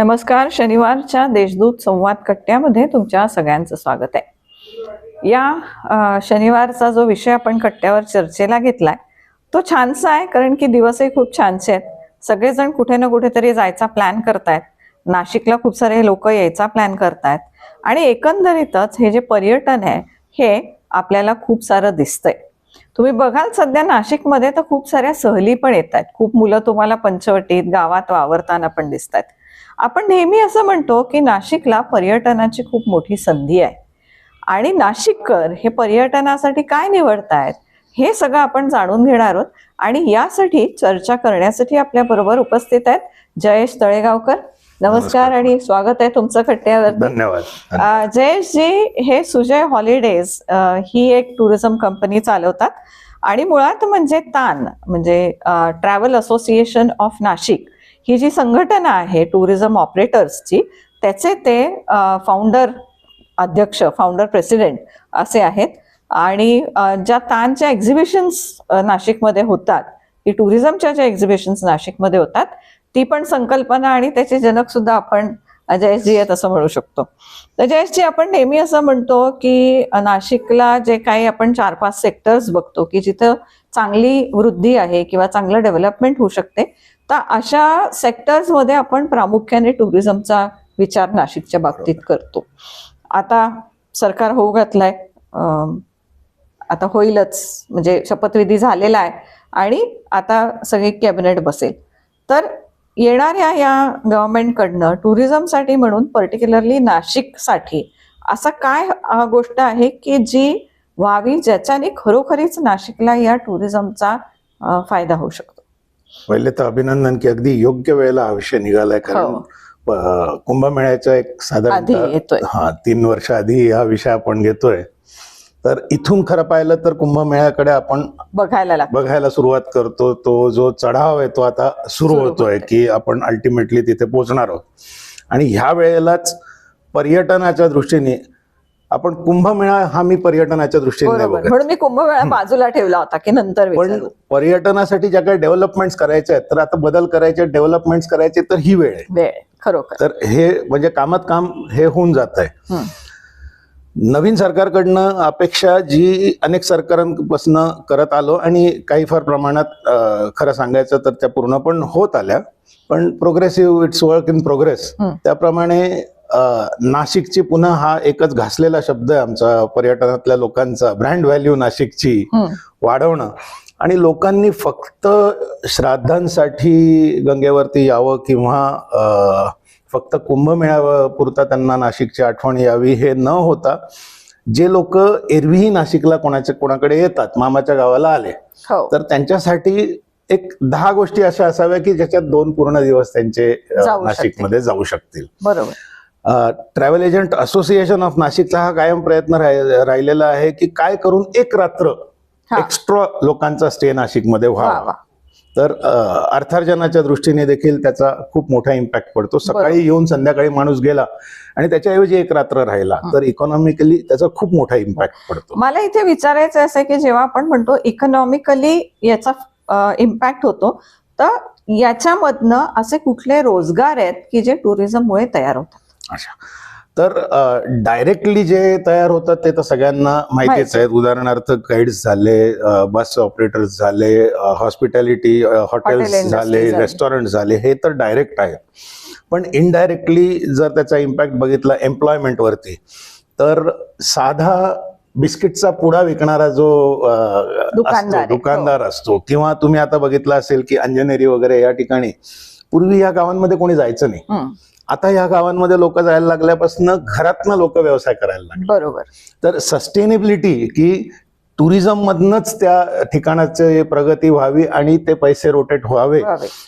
नमस्कार शनिवारच्या देशदूत संवाद कट्ट्यामध्ये तुमच्या सगळ्यांचं स्वागत आहे. या शनिवारचा जो विषय आपण कट्ट्यावर चर्चेला घेतलाय तो छानसा आहे कारण की दिवसही खूप छानसे आहेत. सगळेजण कुठे ना कुठेतरी जायचा प्लॅन करतायत. नाशिकला खूप सारे लोक यायचा प्लॅन करतायत. आणि एकंदरीतच हे जे पर्यटन आहे हे आपल्याला खूप सारं दिसतंय. तुम्ही बघाल सध्या नाशिकमध्ये तर खूप साऱ्या सहली पण येत आहेत खूप मुलं तुम्हाला पंचवटीत गावात वावरताना पण दिसत आहेत आपण नेहमी असं म्हणतो की नाशिकला पर्यटनाची खूप मोठी संधी आहे. आणि नाशिककर हे पर्यटनासाठी काय निवडतायत हे सगळं आपण जाणून घेणार आहोत. आणि यासाठी चर्चा करण्यासाठी आपल्या बरोबर उपस्थित आहेत जयेश तळेगावकर. नमस्कार. आणि स्वागत आहे तुमचं खट्ट्यावर धन्यवाद. अ, जयेशजी हे सुजय हॉलिडेज ही एक टुरिझम कंपनी चालवतात. आणि मुळात म्हणजे तान म्हणजे ट्रॅव्हल असोसिएशन ऑफ नाशिक. ही जी संघटना आहे टुरिझम ऑपरेटर्सची त्याचे ते फाउंडर अध्यक्ष फाउंडर प्रेसिडेंट असे आहेत. आणि ज्या तानच्या एक्झिबिशन्स नाशिकमध्ये होतात की टुरिझमच्या ज्या एक्झिबिशन्स नाशिकमध्ये होतात ती पण संकल्पना आणि त्याचे जनक सुद्धा आपण जयेशजी आहेत असं म्हणू शकतो. तर जयेशजी आपण नेहमी असं म्हणतो की नाशिकला जे काही आपण चार पाच सेक्टर्स बघतो की जिथं चांगली वृद्धी आहे किंवा चांगलं डेव्हलपमेंट होऊ शकते तर अशा सेक्टर्समध्ये आपण प्रामुख्याने टुरिझमचा विचार नाशिकच्या बाबतीत करतो. आता सरकार होऊ घातलाय. आता होईलच. म्हणजे शपथविधी झालेला आहे. आणि आता सगळी कॅबिनेट बसेल. तर येणाऱ्या या गव्हर्नमेंटकडनं टुरिझमसाठी म्हणून पर्टिक्युलरली नाशिकसाठी असा काय गोष्ट आहे की जी व्हावी ज्याच्याने खरोखरीच नाशिकला या टुरिझमचा फायदा होऊ शकतो? पहिले तर अभिनंदन की अगदी योग्य वेळेला हा विषय निघालाय कारण हो. कुंभमेळ्याच्या एक साधारण हा तीन वर्ष आधी हा विषय आपण घेतोय. तर इथून खरं पाहिलं तर कुंभमेळ्याकडे आपण बघायला बघायला सुरुवात करतो. तो जो चढाव आहे तो आता सुरू होतोय. की आपण अल्टिमेटली तिथे पोहोचणार आहोत. आणि ह्या वेळेलाच पर्यटनाच्या दृष्टीने आपण कुंभमेळा हा मी पर्यटनाच्या दृष्टीने म्हणून मी कुंभमेळा बाजूला ठेवला होता की नंतर पण. पर्यटनासाठी ज्या काही डेव्हलपमेंट्स करायच्या आहेत तर आता बदल करायचे डेव्हलपमेंट्स करायचे तर ही वेळ आहे. खरोखर. तर हे म्हणजे कामात काम हे होऊन जात आहे. नवीन सरकारकडनं अपेक्षा जी अनेक सरकारांपासून करत आलो आणि काही फार प्रमाणात खरं सांगायचं तर त्या पूर्ण पण होत आल्या. पण progressive it's work in progress. त्याप्रमाणे नाशिकची पुन्हा हा एकच घासलेला शब्द आहे आमचा पर्यटनातल्या लोकांचा ब्रँड व्हॅल्यू नाशिकची. वाढवणं. आणि लोकांनी फक्त श्राद्धांसाठी गंगेवरती यावं किंवा फक्त कुंभमेळ्यापुरता त्यांना नाशिकची आठवण यावी हे न होता जे लोक एरवीही नाशिकला कोणाच्या कोणाकडे येतात मामाच्या गावाला आले हो. तर त्यांच्यासाठी एक दहा गोष्टी अशा असाव्या की ज्याच्यात दोन पूर्ण दिवस त्यांचे नाशिकमध्ये जाऊ शकतील. बरोबर. ट्रॅव्हल एजंट असोसिएशन ऑफ नाशिकचा हा कायम प्रयत्न राहि- राहिलेला आहे की काय करून एक रात्र. एक्स्ट्रा लोकांचा स्टे नाशिकमध्ये व्हावा तर अर्थार्जनाच्या दृष्टीने देखील त्याचा खूप मोठा इम्पॅक्ट पडतो सकाळी. येऊन संध्याकाळी माणूस गेला आणि त्याच्याऐवजी एक रात्र राहिला. तर इकॉनॉमिकली त्याचा खूप मोठा इम्पॅक्ट पडतो मला इथे विचारायचं असं की जेव्हा आपण म्हणतो इकॉनॉमिकली याचा इम्पॅक्ट होतो तर याच्यामधनं असे कुठले रोजगार आहेत की जे टुरिझममुळे तयार होतात अच्छा तर डायरेक्टली जे तयार होतात ते तर सगळ्यांना माहितीच माहिती. आहेत उदाहरणार्थ गाईड्स झाले बस ऑपरेटर्स झाले हॉस्पिटॅलिटी हॉटेल्स झाले. रेस्टॉरंट झाले हे तर डायरेक्ट आहे पण इनडायरेक्टली जर त्याचा इम्पॅक्ट बघितला एम्प्लॉयमेंटवरती तर साधा बिस्किटचा पुडा विकणारा जो दुकानदार असतो हो. असतो किंवा तुम्ही आता बघितलं असेल की अंजनेरी वगैरे या ठिकाणी पूर्वी या गावांमध्ये कोणी जायचं नाही आता या गावांमध्ये लोक जायला लागल्यापासून घरातनं लोक व्यवसाय करायला लागले बरोबर तर सस्टेनेबिलिटी की टुरिझम मधनच त्या ठिकाणाची प्रगती व्हावी आणि ते पैसे रोटेट व्हावे.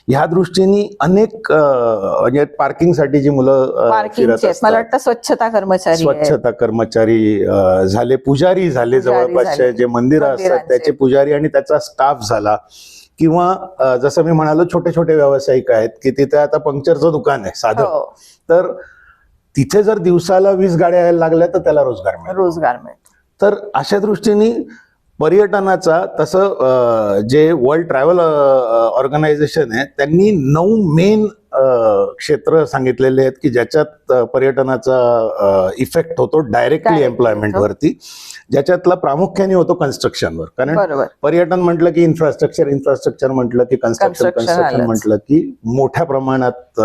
ह्या दृष्टीने अनेक म्हणजे पार्किंगसाठी जी मुलं मला वाटतं स्वच्छता कर्मचारी. स्वच्छता कर्मचारी झाले पुजारी झाले जवळपासचे. जे मंदिरं असतात. त्याचे पुजारी आणि त्याचा स्टाफ झाला किंवा जसं मी म्हणालो छोटे छोटे व्यावसायिक आहेत की तिथे आता पंक्चरचं दुकान आहे साधं. हो. तर तिथे जर दिवसाला वीस गाड्या यायला लागल्या तर त्याला रोजगार मिळेल रोजगार मिळतो. तर अशा दृष्टीने पर्यटनाचा तसं जे वर्ल्ड ट्रॅव्हल ऑर्गनायझेशन आहे त्यांनी नऊ मेन क्षेत्र सांगितलेले आहेत की ज्याच्यात पर्यटनाचा इफेक्ट होतो डायरेक्टली एम्प्लॉयमेंट. वरती ज्याच्यातला प्रामुख्याने होतो कन्स्ट्रक्शनवर कारण पर्यटन म्हटलं की इन्फ्रास्ट्रक्चर इन्फ्रास्ट्रक्चर म्हटलं की कन्स्ट्रक्शन कन्स्ट्रक्शन. म्हटलं की मोठ्या प्रमाणात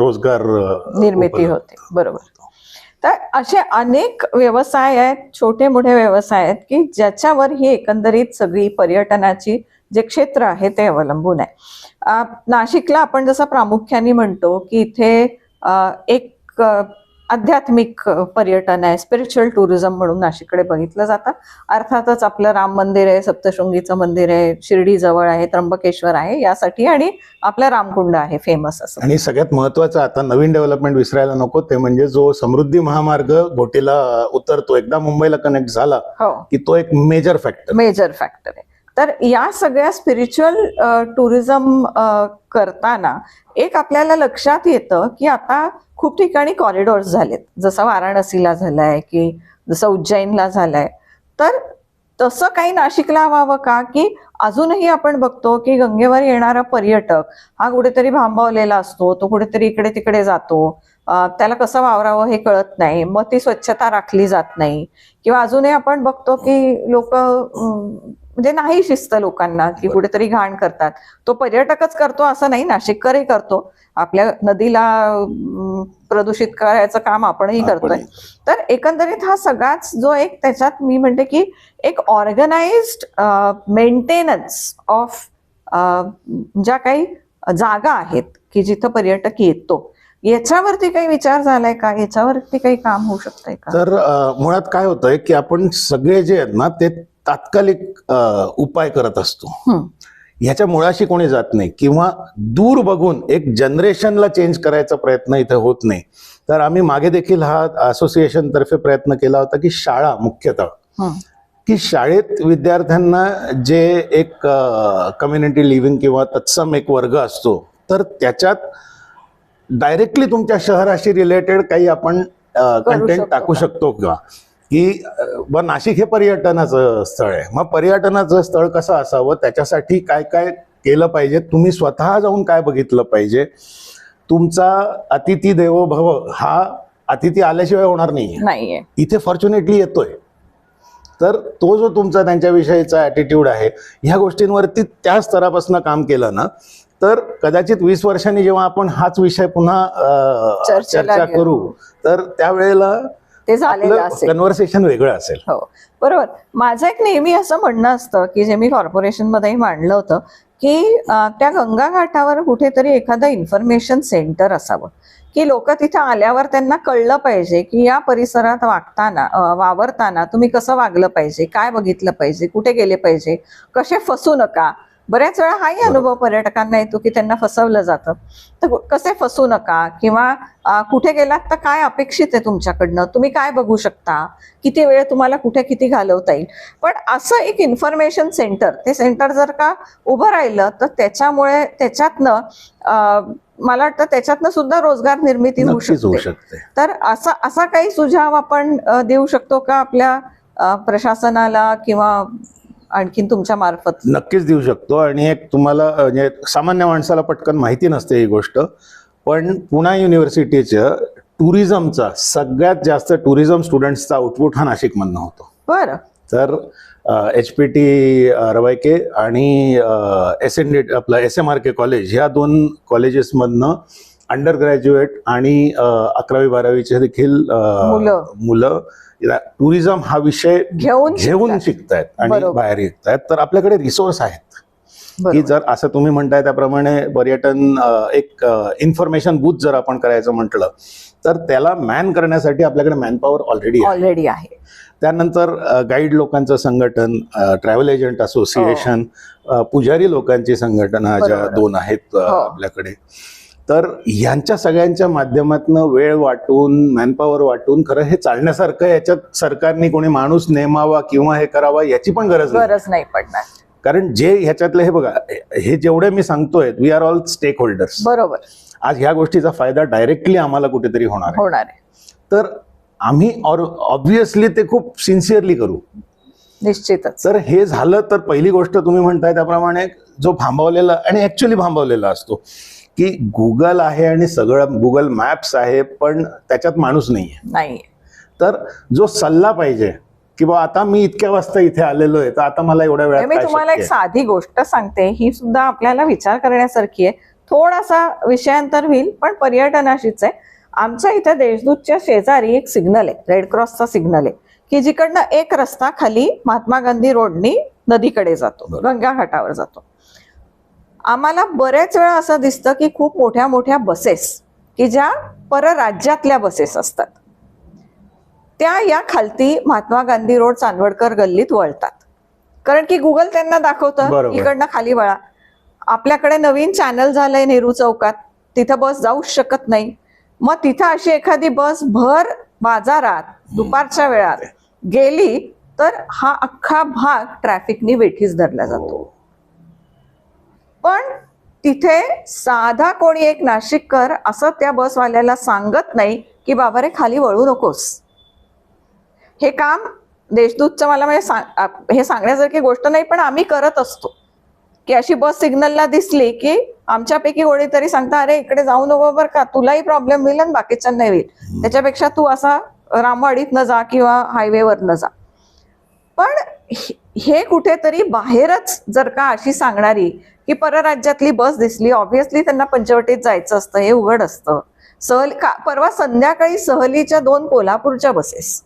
रोजगार निर्मिती होते. बरोबर. तर असे अनेक व्यवसाय आहेत छोटे मोठे व्यवसाय आहेत की ज्याच्यावर ही एकंदरीत सगळी पर्यटनाची जे क्षेत्र आहे ते अवलंबून आहे. नाशिकला आपण जसं प्रामुख्याने म्हणतो की इथे एक आध्यात्मिक पर्यटन आहे. स्पिरिच्युअल टुरिझम म्हणून नाशिककडे बघितलं जातं. अर्थातच आपलं राम मंदिर आहे सप्तशृंगीचं मंदिर आहे शिर्डी जवळ आहे त्र्यंबकेश्वर आहे यासाठी आणि आपलं रामकुंड आहे फेमस असं. आणि सगळ्यात महत्वाचं आता नवीन डेव्हलपमेंट विसरायला नको ते म्हणजे जो समृद्धी महामार्ग घोटीला उतरतो एकदा मुंबईला कनेक्ट झाला हो. की तो एक मेजर फॅक्टर मेजर फॅक्टर आहे. तर या सगळ्या स्पिरिच्युअल टुरिझम करताना एक आपल्याला लक्षात येतं की आता खूप ठिकाणी कॉरिडॉर्स झालेत. जसं वाराणसीला झालंय की जसं उज्जैनला झालंय. तर तसं काही नाशिकला व्हावं का? की अजूनही आपण बघतो की गंगेवर येणारा पर्यटक हा कुठेतरी भांबावलेला असतो तो कुठेतरी इकडे तिकडे जातो त्याला कसं वावरावं हे कळत नाही. मग ती स्वच्छता राखली जात नाही. किंवा अजूनही आपण बघतो की लोक म्हणजे नाही शिस्त लोकांना की कुठेतरी घाण करतात. तो पर्यटकच करतो असं नाही नाशिककरही करतो. आपल्या नदीला प्रदूषित करायचं काम आपणही करतोय. तर एकंदरीत हा सगळाच जो एक त्याच्यात मी म्हणते की एक ऑर्गनाइज्ड मेंटेनन्स ऑफ ज्या काही जागा आहेत की जिथं पर्यटक येतो. याच्यावरती काही विचार झालाय का? याच्यावरती काही काम होऊ शकतंय का? तर मुळात काय होतंय की आपण सगळे जे आहेत ना ते तात्कालिक उपाय करत असतो. ह्याच्या मुळाशी कोणी जात नाही किंवा दूर बघून एक जनरेशनला चेंज करायचा प्रयत्न इथे होत नाही तर आम्ही मागे देखील हा असोसिएशन तर्फे प्रयत्न केला होता की शाळा मुख्यतः. की शाळेत विद्यार्थ्यांना जे एक कम्युनिटी लिव्हिंग किंवा तत्सम एक वर्ग असतो तर त्याच्यात डायरेक्टली तुमच्या शहराशी रिलेटेड काही आपण कंटेंट टाकू? शकतो का की ब नाशिक हे पर्यटनाचं स्थळ आहे. मग पर्यटनाचं स्थळ कसं असावं? त्याच्यासाठी काय काय केलं पाहिजे? तुम्ही स्वतः जाऊन काय बघितलं पाहिजे? तुमचा अतिथी देवो भव हा अतिथी आल्याशिवाय होणार नाही नाहीये. इथे फॉर्च्युनेटली येतोय. तर तो जो तुमचा त्यांच्याविषयीचा ॲटिट्यूड आहे ह्या गोष्टींवरती त्या स्तरापासून काम केलं ना तर कदाचित वीस वर्षांनी जेव्हा आपण हाच विषय पुन्हा चर्चा. करू तर त्यावेळेला ते झालेलं असेल. कन्व्हर्सेशन वेगळं असेल. हो. बरोबर. माझं एक नेहमी असं म्हणणं असतं की जे मी कॉर्पोरेशनमध्येही मांडलं होतं की त्या गंगा घाटावर कुठेतरी एखादं इन्फॉर्मेशन सेंटर असावं. की लोक तिथे आल्यावर त्यांना कळलं पाहिजे की या परिसरात वागताना वावरताना तुम्ही कसं वागलं पाहिजे काय बघितलं पाहिजे कुठे गेले पाहिजे कसे फसू नका बऱ्याच वेळा हाही अनुभव पर्यटकांना येतो की त्यांना फसवलं जातं. तर कसे फसू नका? किंवा कुठे गेलात तर काय अपेक्षित आहे तुमच्याकडनं? तुम्ही काय बघू शकता? किती वेळ तुम्हाला कुठे किती घालवता येईल? पण असं एक इन्फॉर्मेशन सेंटर ते सेंटर जर का उभं राहिलं तर त्याच्यामुळे त्याच्यातनं मला वाटतं त्याच्यातनं सुद्धा रोजगार निर्मिती होऊ शकते. तर असा असा काही सुझाव आपण देऊ शकतो का आपल्या प्रशासनाला किंवा आणखीन तुमच्या मार्फत. नक्कीच देऊ शकतो. आणि एक तुम्हाला म्हणजे सामान्य माणसाला पटकन माहिती नसते ही गोष्ट. पण पुणा युनिव्हर्सिटीच्या टुरिझमचा सगळ्यात जास्त टुरिझम स्टुडंट्सचा आउटपुट हा नाशिकमधनं होतो. बरं. तर एच पी टी रवायके आणि एस एन डी आपलं S M R K college ह्या दोन कॉलेजेसमधनं अंडर ग्रॅज्युएट आणि अकरावी बारावीचे देखील मुलं. टुरिझम हा विषय घेऊन घेऊन. शिकतायत आणि. बाहेर येतायत तर आपल्याकडे रिसोर्स आहेत की. जर असं तुम्ही म्हणताय त्याप्रमाणे पर्यटन एक इन्फॉर्मेशन बूथ जर आपण करायचं म्हटलं तर त्याला मॅन करण्यासाठी आपल्याकडे मॅनपॉवर ऑलरेडी ऑलरेडी आहे त्यानंतर गाईड लोकांचं संघटन ट्रॅव्हल एजंट असोसिएशन पुजारी लोकांची संघटना ज्या. दोन आहेत हो. आपल्याकडे तर ह्यांच्या सगळ्यांच्या माध्यमातून वेळ वाटून मॅनपॉवर वाटून खरं हे चालण्यासारखं याच्यात सरकारने कोणी माणूस नेमावा किंवा हे करावा याची पण गरज नाही. गरज नाही पडणार. कारण जे ह्याच्यातले हे बघा हे जेवढे मी सांगतोय we are all stakeholders बरोबर. आज ह्या गोष्टीचा फायदा डायरेक्टली आम्हाला कुठेतरी होणार होणार आहे. तर आम्ही ऑब्विसली ते खूप सिन्सिअरली करू. निश्चितच. तर हे झालं तर पहिली गोष्ट तुम्ही म्हणताय त्याप्रमाणे जो थांबवलेला आणि ऍक्च्युली थांबवलेला असतो. की गुगल आहे आणि सगळं गुगल मॅप्स आहे पण त्याच्यात माणूस नाहीये. नाही तर जो सल्ला पाहिजे की बा आता मी इतक्या वाजता इथे आलेलो आहे तर आता मला एवढ्या वेळात मी तुम्हाला एक आहे? साधी गोष्ट सांगते ही सुद्धा आपल्याला विचार करण्यासारखी आहे. थोडासा विषयांतर होईल पण पर्यटनाशीच आहे. आमच्या इथे देशदूतच्या शेजारी एक सिग्नल आहे रेड क्रॉसचा सिग्नल आहे की जिकडनं एक रस्ता खाली महात्मा गांधी रोडनी नदीकडे जातो. गंगा घाटावर जातो. आम्हाला बऱ्याच वेळा असं दिसतं की खूप मोठ्या मोठ्या बसेस की ज्या परराज्यातल्या बसेस असतात. त्या या खालती महात्मा गांधी रोड चांदवडकर गल्लीत वळतात. कारण की गुगल त्यांना दाखवतं. इकडनं खाली वळा. आपल्याकडे नवीन चॅनल झालंय नेहरू चौकात. तिथं बस जाऊच शकत नाही. मग तिथं अशी एखादी बस भर बाजारात दुपारच्या वेळात गेली तर हा अख्खा भाग ट्रॅफिकनी वेठीस धरला जातो. पण तिथे साधा कोणी एक नाशिककर असं त्या बसवाल्याला सांगत नाही की बाबा रे खाली वळू नकोस. हे काम देशदूतचं मला म्हणजे सांग- हे सांगण्यासारखी गोष्ट नाही पण आम्ही करत असतो. की अशी बस सिग्नलला दिसली की आमच्यापैकी कोणीतरी सांगता अरे इकडे जाऊ नको बरं का तुलाही प्रॉब्लेम होईल आणि बाकीच्यांना होईल. त्याच्यापेक्षा तू असा रामवाडीत न जा किंवा हायवेवर न जा. पण हे कुठेतरी बाहेरच जर का अशी सांगणारी की परराज्यातली बस दिसली ऑब्व्हियसली त्यांना पंचवटीत जायचं असतं हे उघड असतं. सहल का परवा संध्याकाळी सहलीच्या दोन कोल्हापूरच्या बसेस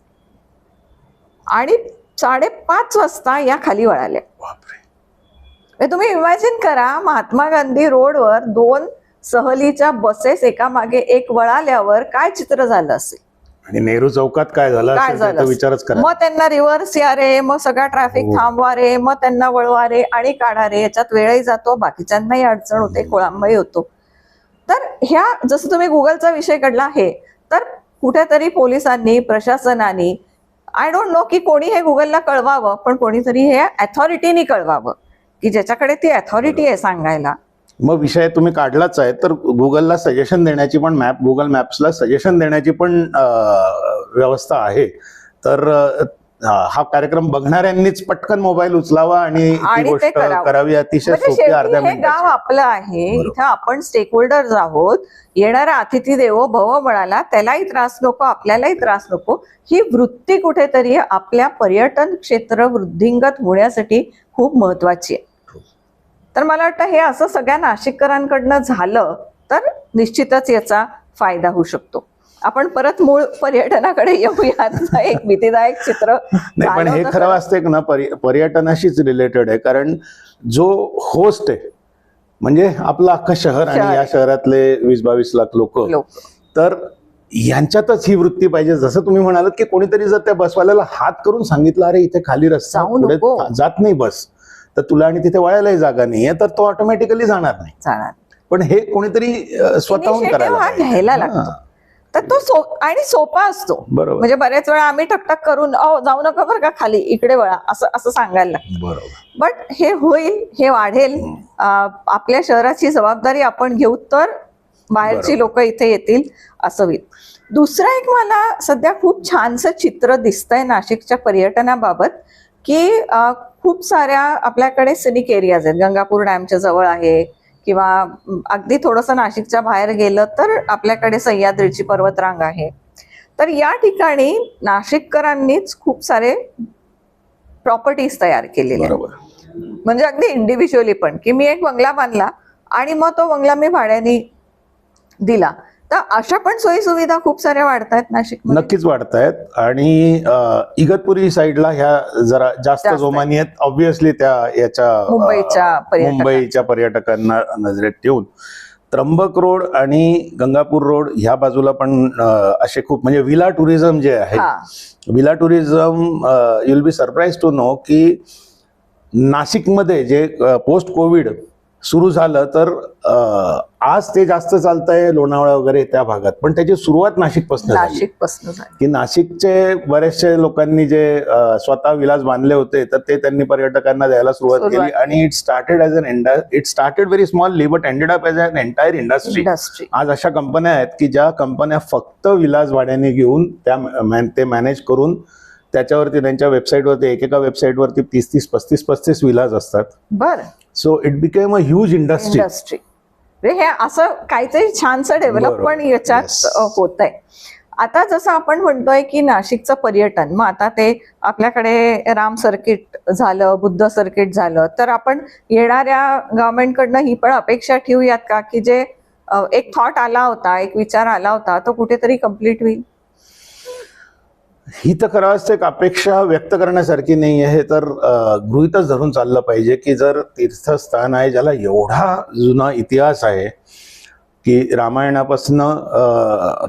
आणि साडेपाच वाजता या खाली वळाल्या. म्हणजे तुम्ही इमॅजिन करा महात्मा गांधी रोडवर दोन सहलीच्या बसेस एका मागे एक वळाल्यावर काय चित्र झालं असेल? आणि नेहरू चौकात काय झालं काय असेल झालं विचारच करा. मग त्यांना रिव्हर्स या रे मग सगळा ट्रॅफिक हो. थांबवा रे मग त्यांना वळवा रे आणि काढा रे. याच्यात वेळही जातो बाकीच्यांनाही अडचण होते खोळांबही होतो. तर ह्या जसं तुम्ही गुगलचा विषय काढला आहे तर कुठेतरी पोलिसांनी प्रशासनाने आय डोंट नो की कोणी हे गुगलला कळवावं पण कोणीतरी हे अथॉरिटीनी कळवावं की ज्याच्याकडे ती अथॉरिटी आहे सांगायला. मग विषय तुम्ही काढलाच आहे तर गुगलला सजेशन देण्याची पण मॅप गुगल मॅप्सला सजेशन देण्याची पण व्यवस्था आहे. तर हा कार्यक्रम बघणाऱ्यांनीच पटकन मोबाईल उचलावा आणि गोष्ट करावं. अतिशय म्हणजे सोपी अर्ध्या हे गाव आपलं आहे. इथं आपण स्टेक होल्डर्स आहोत. येणारा अतिथी देवो भव म्हणाला त्यालाही त्रास नको आपल्यालाही त्रास नको. ही वृत्ती कुठेतरी आपल्या पर्यटन क्षेत्र वृद्धिंगत होण्यासाठी खूप महत्वाची आहे. तर मला वाटतं हे असं सगळ्या नाशिककरांकडनं झालं तर निश्चितच याचा फायदा होऊ शकतो आपण परत मूळ पर्यटनाकडे येऊयात एक भीतीदायक चित्र नाही पण हे खरं. वास्तविक ना पर्य- पर्यटनाशीच रिलेटेड आहे कारण जो होस्ट आहे म्हणजे आपलं अख्खं शहर आणि. या शहरातले वीस बावीस लाख लोक तर यांच्यातच ही वृत्ती पाहिजे जसं तुम्ही म्हणालात की कोणीतरी जर त्या बसवाल्याला हात करून सांगितलं अरे इथे खाली रस्ता. जात नाही बस तर तुला आणि तिथे वळायलाही जागा नाहीये तर तो ऑटोमॅटिकली जाणार नाही. जाणार. पण हे कोणीतरी स्वतःहून Initiative करायला हा पाहिजे. घ्यायला लागतो. हां, तर तो सो आणि सोपा असतो. बरोबर. म्हणजे बऱ्याच वेळा आम्ही टकटक करून अहो जाऊ नका बरं का खाली इकडे वळा असं असं सांगायला लागतं. बरोबर. बट हे होईल हे वाढेल. अं, आपल्या शहराची जबाबदारी आपण घेऊ तर बाहेरची बरोबर. लोक इथे येतील असं होईल. दुसरं एक मला सध्या खूप छानसं चित्र दिसतंय नाशिकच्या पर्यटनाबाबत की अं, खूप साऱ्या आपल्याकडे सिनिक एरियाज आहेत. गंगापूर डॅमच्या जवळ आहे किंवा अगदी थोडंसं नाशिकच्या बाहेर गेलं तर आपल्याकडे सह्याद्रीची पर्वतरांग आहे. तर या ठिकाणी नाशिककरांनीच खूप सारे प्रॉपर्टीज तयार केलेल्या म्हणजे अगदी इंडिव्हिज्युअली पण की मी एक बंगला बांधला आणि मग तो बंगला मी भाड्याने दिला. तर अशा पण सोयी सुविधा खूप साऱ्या वाढत आहेत नाशिक नक्कीच वाढतायत. आणि इगतपुरी साईडला ह्या जरा जास्त जोमानी आहेत. ऑब्व्हियसली त्या याच्या मुंबईच्या. मुंबईच्या पर्यटकांना नजरेत ठेवून. त्र्यंबक रोड आणि गंगापूर रोड ह्या बाजूला पण असे खूप म्हणजे विला टुरिझम जे आहे villa tourism you'll be surprise to know की नाशिकमध्ये जे पोस्ट कोविड सुरू झालं तर आज ते जास्त चालतंय लोणावळा वगैरे त्या भागात. पण त्याची सुरुवात नाशिकपासून की नाशिकचे बरेचसे लोकांनी जे स्वतः विलास बांधले होते तर ते त्यांनी पर्यटकांना द्यायला सुरुवात केली. आणि it started as an it started very small but ended up as an entire industry आज अशा कंपन्या आहेत की ज्या कंपन्या फक्त विलास भाड्याने घेऊन त्या ते मॅनेज करून त्याच्यावरती त्यांच्या वेबसाईटवरती एकेका वेबसाईटवरती तीस तीस पस्तीस पस्तीस विलाज असतात. बर. So it became a huge industry industry हे असं काहीतरी छानसं डेव्हलपमेंट बरोबर. याच्यात. होत आहे आता जसं आपण म्हणतोय की नाशिकचं पर्यटन मग आता ते आपल्याकडे राम सर्किट झालं बुद्ध सर्किट झालं तर आपण येणाऱ्या गव्हर्नमेंटकडनं ही पण अपेक्षा ठेवूयात का? की जे एक थॉट आला होता एक विचार आला होता तो कुठेतरी कंप्लीट होईल? ही तर अपेक्षा व्यक्त करण्यासारखी नाही आहे. हे तर गृहीतच धरून चाललं पाहिजे की जर तीर्थस्थान आहे ज्याला एवढा जुना इतिहास आहे की रामायणापासून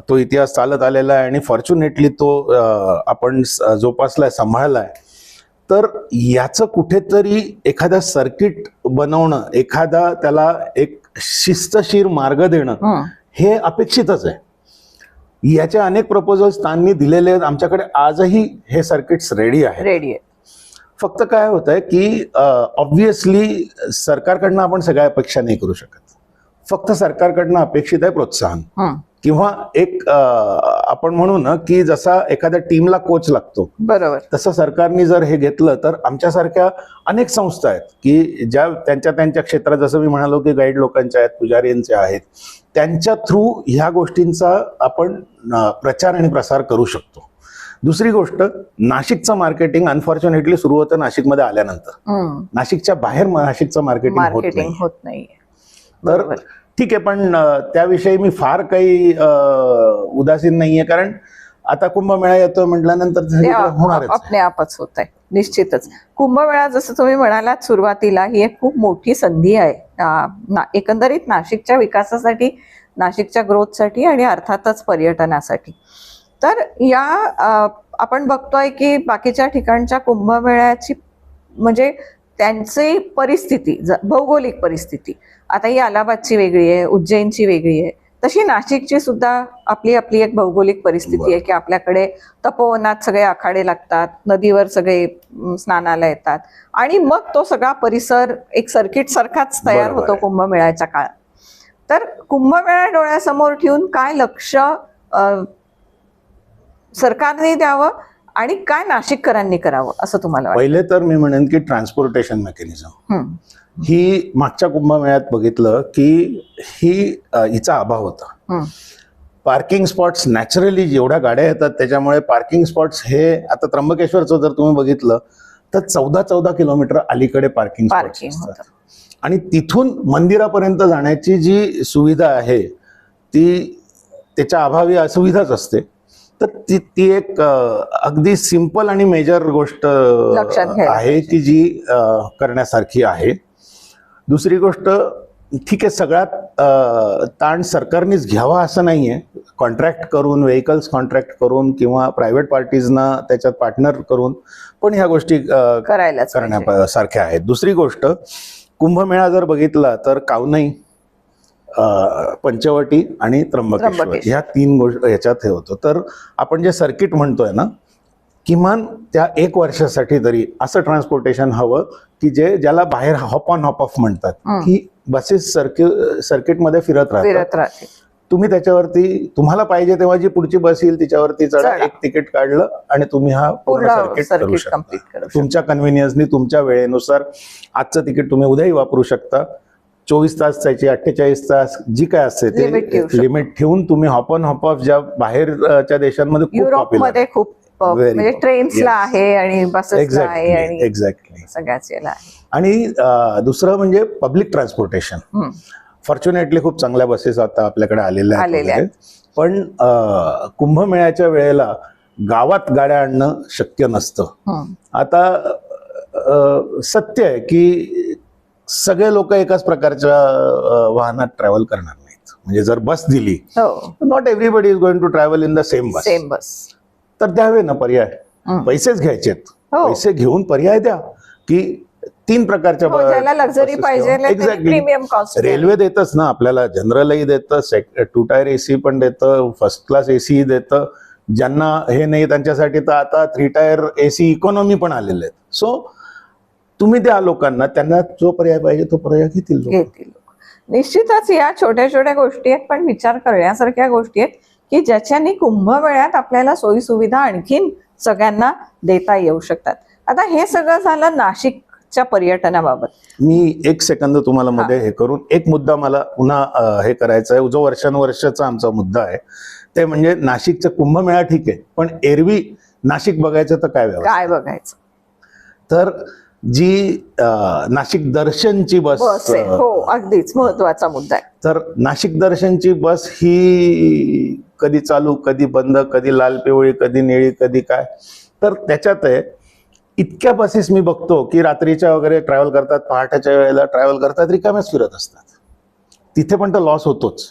तो इतिहास चालत आलेला आहे आणि फॉर्च्युनेटली तो आपण जोपासलाय सांभाळलाय. तर याचं कुठेतरी एखादा सर्किट बनवणं एखादा त्याला एक शिस्तशीर मार्ग देणं. हे अपेक्षितच आहे. याचे अनेक प्रपोजल्स त्यांनी दिलेले आहेत. आमच्याकडे आजही हे सर्किट्स रेडी आहेत. रेडी आहे फक्त काय होत आहे की ऑब्व्हियसली सरकारकडनं आपण सगळ्या अपेक्षा नाही करू शकत. फक्त सरकारकडनं अपेक्षित आहे प्रोत्साहन. हं. किंवा एक आपण म्हणू ना की जसा एखाद्या टीमला कोच लागतो. बरोबर. तसं सरकारने जर हे घेतलं तर आमच्यासारख्या अनेक संस्था आहेत की ज्या त्यांच्या त्यांच्या क्षेत्रात जसं मी म्हणालो की गाईड लोकांच्या आहेत पुजारींच्या आहेत त्यांच्या थ्रू ह्या गोष्टींचा आपण प्रचार आणि प्रसार करू शकतो. दुसरी गोष्ट नाशिकचं मार्केटिंग अनफॉर्च्युनेटली सुरू होतं नाशिकमध्ये आल्यानंतर. नाशिकच्या बाहेर नाशिकचं मार्केटिंग होत नाही. तर. ठीक आहे पण त्याविषयी मी फार काही उदासीन नाहीये कारण आता कुंभमेळा येतोय म्हटल्यानंतर ते ते सगळीकडे होणारच. आहे. आपले आपच होत आहे निश्चितच. कुंभमेळा जसं तुम्ही म्हणालात सुरुवातीला ही एक खूप मोठी संधी आहे. एकंदरीत नाशिकच्या विकासासाठी नाशिकच्या ग्रोथसाठी आणि अर्थातच पर्यटनासाठी. तर या आपण बघतोय की बाकीच्या ठिकाणच्या कुंभमेळ्याची म्हणजे त्यांची परिस्थिती ज- भौगोलिक परिस्थिती. आता ही अलाहाबादची वेगळी आहे उज्जैनची वेगळी आहे. तशी नाशिकची सुद्धा आपली आपली एक भौगोलिक परिस्थिती आहे की आपल्याकडे तपोवनात सगळे आखाडे लागतात नदीवर सगळे स्नानाला येतात. आणि मग तो सगळा परिसर एक सर्किट सारखाच तयार होतो. कुंभमेळ्याच्या काळात. तर कुंभमेळा डोळ्यासमोर ठेवून काय लक्ष सरकारने द्यावं? आणि काय नाशिककरांनी करावं असं तुम्हाला पहिले तर मी म्हणेन की ट्रान्सपोर्टेशन मेकॅनिझम हं. मागच्या कुंभमेळ्यात बघितलं की ही हिचा अभाव होता. पार्किंग स्पॉट्स नॅचरली जेवढ्या गाड्या येतात त्याच्यामुळे पार्किंग स्पॉट्स हे आता त्र्यंबकेश्वरचं जर तुम्ही बघितलं तर चौदा चौदा किलोमीटर अलीकडे पार्किंग स्पॉट्स आणि तिथून मंदिरापर्यंत जाण्याची जी सुविधा आहे ती त्याच्या अभावी असुविधाच असते. तर ती ती एक अगदी सिंपल आणि मेजर गोष्ट आहे. की जी करण्यासारखी आहे दुसरी गोष्ट ठीक आहे सगळ्यात ताण सरकारनेच घ्यावा असं नाहीये कॉन्ट्रॅक्ट करून व्हेकल्स कॉन्ट्रॅक्ट करून किंवा प्रायव्हेट पार्टीजना त्याच्यात पार्टनर करून पण ह्या गोष्टी पाहिजे. करण्यासारख्या आहेत दुसरी गोष्ट कुंभमेळा जर बघितला तर कावनई पंचवटी आणि त्र्यंबकेश्वर. ह्या तीन गोष्ट ह्याच्यात हे होतं. तर आपण जे सर्किट म्हणतोय ना किमान त्या एक वर्षासाठी तरी असं ट्रान्सपोर्टेशन हवं की जे ज्याला बाहेर हॉप ऑन हॉप ऑफ म्हणतात. की बसेस सर्किट सर्किटमध्ये फिरत राहतात. तुम्ही त्याच्यावरती तुम्हाला पाहिजे तेव्हा जी पुढची बस येईल तिच्यावरती चढा. एक तिकीट काढलं आणि तुम्ही हा पूर्ण सर्किट करू शकतो. तुमच्या कन्व्हिनियन्सनी तुमच्या वेळेनुसार आजचं तिकीट तुम्ही उद्याही वापरू शकता. चोवीस तास त्याची अठ्ठेचाळीस तास जी काय असते ते. लिमिट ठेवून तुम्ही हॉप ऑन हॉप ऑफ ज्या बाहेरच्या देशांमध्ये खूप पॉप्युलर खूप म्हणजे. ट्रेन्सला. आहे आणि बसेसला आहे एक्झॅक्टली आणि एक्झॅक्टली सगळ्याच याला आहे आणि दुसरं म्हणजे पब्लिक ट्रान्सपोर्टेशन. फॉर्च्युनेटली खूप चांगल्या बसेस आता आपल्याकडे आलेल्या आहेत. पण कुंभमेळ्याच्या वेळेला गावात गाड्या आणणं शक्य नसतं. आता सत्य आहे की सगळे लोक एकाच प्रकारच्या वाहनात ट्रॅव्हल करणार नाहीत. म्हणजे जर बस दिली not everybody is going to travel in the same bus same bus तर द्यावे ना पर्याय. पैसेच घ्यायचेत. हो. पैसे घेऊन पर्याय द्या की तीन प्रकारच्या हो, लक्झरी पाहिजे एक्झॅक्टली प्रीमियम कॉस्ट रेल्वे देतच ना आपल्याला जनरलही देतं टू टायर एसी पण देतं फर्स्ट क्लास एसी देतं. ज्यांना हे नाही त्यांच्यासाठी तर आता थ्री टायर एसी इकॉनॉमी पण आलेले आहेत. सो तुम्ही द्या लोकांना त्यांना जो पर्याय पाहिजे तो पर्याय घेतील लोक. घेतील. निश्चितच या छोट्या छोट्या गोष्टी आहेत पण विचार करण्यासारख्या गोष्टी आहेत की ज्याच्यानी कुंभमेळ्यात आपल्याला सोयी सुविधा आणखीन सगळ्यांना देता येऊ शकतात. आता हे सगळं झालं नाशिकच्या पर्यटनाबाबत. मी एक सेकंद तुम्हाला मध्ये हे करून एक मुद्दा मला पुन्हा हे करायचा आहे. जो वर्षानुवर्षाचा आमचा मुद्दा आहे ते म्हणजे नाशिकचा कुंभमेळा ठीक आहे पण एरवी नाशिक बघायचं तर काय काय बघायचं? तर जी नाशिक दर्शनची बस आहे. हो अगदीच महत्त्वाचा मुद्दा आहे. तर नाशिक दर्शनची बस ही कधी चालू कधी बंद कधी लाल पिवळी कधी निळी कधी काय? तर त्याच्यात आहे इतक्या बसेस मी बघतो की रात्रीच्या वगैरे ट्रॅव्हल करतात पहाटेच्या वेळेला ट्रॅव्हल करतात रिकाम्याच फिरत असतात. तिथे पण तर लॉस होतोच.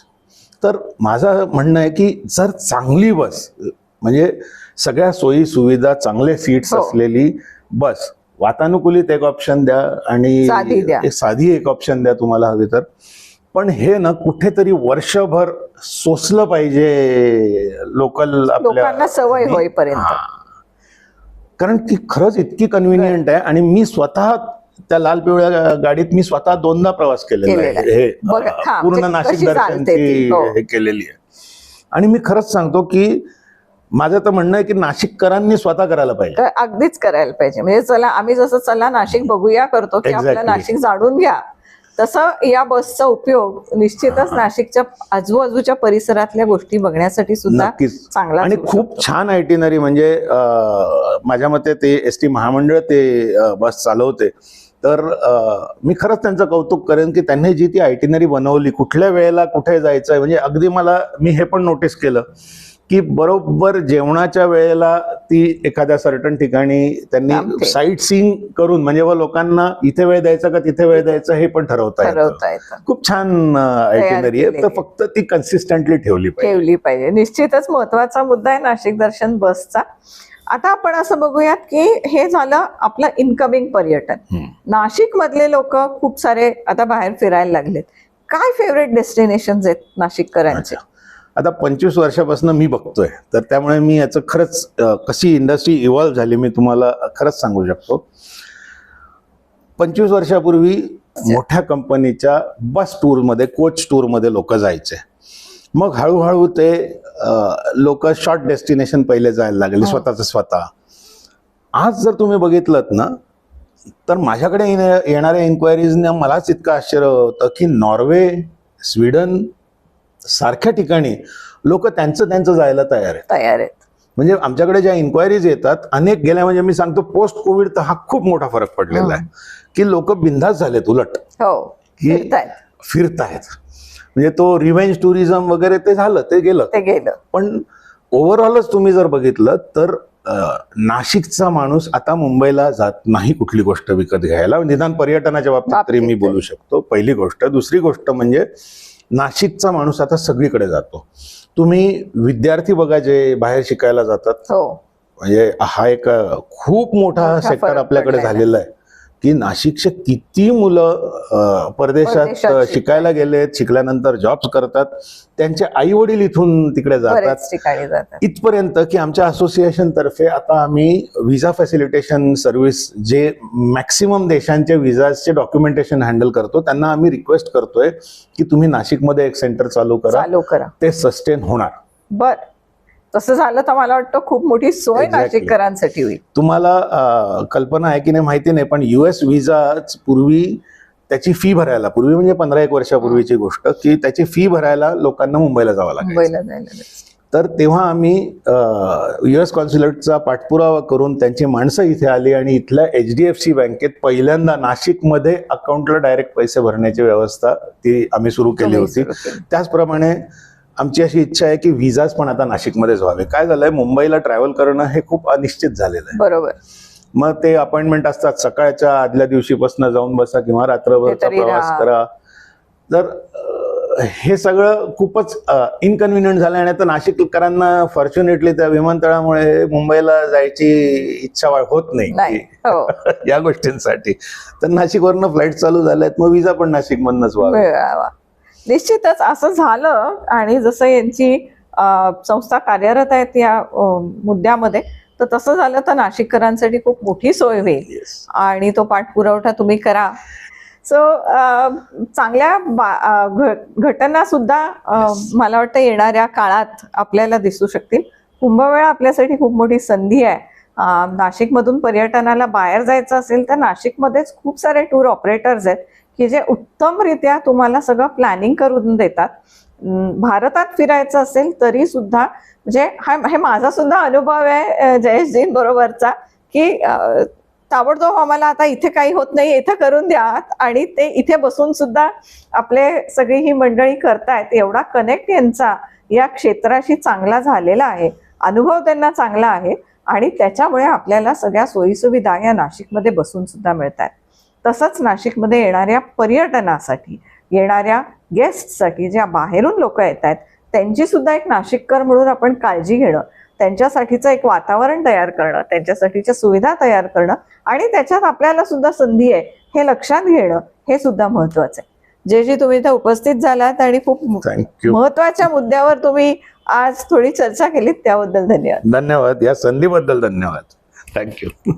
तर माझं म्हणणं आहे की जर चांगली बस म्हणजे सगळ्या सोयी सुविधा चांगले सीट्स हो. असलेली बस वातानुकूलित एक ऑप्शन द्या आणि साधी. एक साधी एक ऑप्शन द्या तुम्हाला हवी तर. पण हे ना कुठेतरी वर्षभर सोसलं पाहिजे लोकल लोकांना सवय होईपर्यंत. कारण ती खरंच इतकी कन्व्हिनियंट आहे आणि मी स्वतः त्या लाल पिवळ्या गाडीत मी स्वतः दोनदा प्रवास केलेला आहे. हे पूर्ण म्हणजे नाशिक दर्शनची हो. हे केलेली आहे. आणि मी खरंच सांगतो की माझं तर म्हणणं आहे की नाशिककरांनी स्वतः करायला पाहिजे. तर अगदीच करायला पाहिजे. म्हणजे चला आम्ही जसं चला नाशिक बघूया करतो की आपलं Exactly. नाशिक जाणून घ्या. तसं या बसचा उपयोग निश्चितच नाशिकच्या आजूबाजूच्या परिसरातल्या गोष्टी बघण्यासाठी सुद्धा नक्कीच. चांगला आणि खूप छान आयटिनरी म्हणजे अं, माझ्या मते ते एस टी महामंडळ ते अं, बस चालवते. तर अं, मी खरंच त्यांचं कौतुक करेन की त्यांनी जी ती आयटिनरी बनवली कुठल्या वेळेला कुठे जायचं आहे म्हणजे अगदी मला मी हे पण नोटीस केलं. की बरोबर जेवणाच्या वेळेला ती एखाद्या सर्टन ठिकाणी त्यांनी. साईट सीइंग करून म्हणजे व लोकांना इथे वेळ द्यायचा का तिथे वेळ द्यायचा हे पण ठरवता येतं. खूप छान आयटिनरी आहे. तर. फक्त ती कन्सिस्टंटली ठेवली पाहिजे. ठेवली पाहिजे. निश्चितच महत्त्वाचा मुद्दा आहे नाशिक दर्शन बसचा. आता आपण असं बघूयात की हे झालं आपलं इनकमिंग पर्यटन. नाशिक मधले लोक खूप सारे आता बाहेर फिरायला लागलेत. काय फेवरेट डेस्टिनेशन आहेत नाशिककरांचे. आता पंचवीस वर्षापासून मी बघतोय. तर त्यामुळे मी याचं खरंच कशी इंडस्ट्री इव्हॉल्व्ह झाली मी तुम्हाला खरंच सांगू शकतो. पंचवीस वर्षापूर्वी मोठ्या कंपनीच्या बस टूरमध्ये कोच टूरमध्ये लोक जायचे. मग हळूहळू ते लोक शॉर्ट डेस्टिनेशन पहिले जायला लागले हो. स्वतःच स्वतः. आज जर तुम्ही बघितलं ना तर माझ्याकडे येणाऱ्या इन्क्वायरीजना मलाच इतकं आश्चर्य होतं की नॉर्वे स्वीडन सारख्या ठिकाणी लोक त्यांचं त्यांचं जायला तयार आहेत. तयार आहेत. म्हणजे आमच्याकडे ज्या इन्क्वायरीज येतात अनेक गेल्या म्हणजे मी सांगतो पोस्ट कोविड तर हा खूप मोठा फरक पडलेला आहे. की लोक बिंदास झालेत उलट. हो की फिरतायत. म्हणजे तो रिव्हेंज टुरिझम वगैरे ते झालं ते गेलं. ते गेलं. पण ओव्हरऑलच तुम्ही जर बघितलं तर नाशिकचा माणूस आता मुंबईला जात नाही कुठली गोष्ट विकत घ्यायला. निदान पर्यटनाच्या बाबतीत तरी मी. बोलू शकतो. पहिली गोष्ट. दुसरी गोष्ट म्हणजे नाशिकचा माणूस आता सगळीकडे जातो. तुम्ही विद्यार्थी बघा जे बाहेर शिकायला जातात. हो. म्हणजे हा एक खूप मोठा सेक्टर आपल्याकडे. झालेला आहे. की नाशिकचे किती मुलं परदेशात. शिकायला गेलेत शिकल्यानंतर जॉब करतात त्यांचे आई वडील इथून तिकडे जातात. इथपर्यंत की आमच्या असोसिएशन तर्फे आता आम्ही विजा फॅसिलिटेशन सर्व्हिस जे मॅक्सिमम देशांचे विजाचे डॉक्युमेंटेशन हँडल करतो त्यांना आम्ही रिक्वेस्ट करतोय की तुम्ही नाशिकमध्ये एक सेंटर चालू करा. चालू करा. ते सस्टेन होणार. बर. तसं झालं तर मला वाटतं खूप मोठी सोय Exactly. नाशिककरांसाठी होईल तुम्हाला अ, कल्पना आहे की नाही माहिती नाही पण युएस विजा पूर्वी त्याची फी भरायला पूर्वी म्हणजे पंधरा एक वर्षापूर्वीची गोष्ट की त्याची फी भरायला लोकांना मुंबईला जावं लागेल मुंबईला जायला. तर तेव्हा आम्ही युएस कॉन्सुलेटचा पाठपुरावा करून त्यांची माणसं इथे आली आणि इथल्या एच डी एफ सी बँकेत पहिल्यांदा नाशिकमध्ये अकाउंटला डायरेक्ट पैसे भरण्याची व्यवस्था ती आम्ही सुरू केली होती. त्याचप्रमाणे आमची अशी इच्छा आहे की विजाज पण आता नाशिकमध्येच व्हावे. काय झालंय मुंबईला ट्रॅव्हल करणं हे खूप अनिश्चित झालेलं आहे. बरोबर. मग ते अपॉइंटमेंट असतात सकाळच्या आदल्या दिवशीपासून जाऊन बसा किंवा रात्रभरचा प्रवास. करा. तर हे सगळं खूपच इनकन्व्हिनियंट झालं आणि आता नाशिककरांना फॉर्च्युनेटली त्या विमानतळामुळे मुंबईला जायची इच्छा होत नाही. हो. या गोष्टींसाठी. तर नाशिकवरनं फ्लाईट चालू झाल्यात मग विजा पण नाशिकमधनच व्हावा. निश्चितच असं झालं आणि जसं यांची संस्था कार्यरत आहेत या मुद्द्यामध्ये तर तसं झालं तर नाशिककरांसाठी खूप मोठी सोय होईल. आणि तो पाठपुरवठा तुम्ही करा. सो चांगल्या घटना सुद्धा मला वाटतं येणाऱ्या काळात आपल्याला दिसू शकतील. कुंभमेळा आपल्यासाठी खूप मोठी संधी आहे. नाशिकमधून पर्यटनाला बाहेर जायचं असेल तर नाशिकमध्येच खूप सारे टूर ऑपरेटर्स आहेत. की जे उत्तमरित्या तुम्हाला सगळं प्लॅनिंग करून देतात. भारतात फिरायचं असेल तरी सुद्धा म्हणजे हा हे माझा सुद्धा अनुभव आहे अं, जयेशजीं बरोबरचा की ताबडतोब आम्हाला आता इथे काही होत नाही इथे करून द्या आणि ते इथे बसून सुद्धा आपले सगळी ही मंडळी करतायत. एवढा कनेक्ट यांचा या क्षेत्राशी चांगला झालेला आहे. अनुभव त्यांना चांगला आहे. आणि त्याच्यामुळे आपल्याला सगळ्या सोयीसुविधा या नाशिकमध्ये बसून सुद्धा मिळत आहेत तसंच नाशिकमध्ये येणाऱ्या पर्यटनासाठी येणाऱ्या गेस्टसाठी ज्या बाहेरून लोक येत आहेत त्यांची सुद्धा एक नाशिककर म्हणून आपण काळजी घेणं त्यांच्यासाठीचं एक वातावरण तयार करणं त्यांच्यासाठीच्या सुविधा तयार करणं आणि त्याच्यात आपल्याला सुद्धा संधी आहे हे लक्षात घेणं हे सुद्धा महत्वाचं आहे. जे जे तुम्ही इथे उपस्थित झालात आणि खूप महत्त्वाच्या मुद्द्यावर तुम्ही आज थोडी चर्चा केलीत त्याबद्दल धन्यवाद. धन्यवाद. या संधीबद्दल धन्यवाद. थँक्यू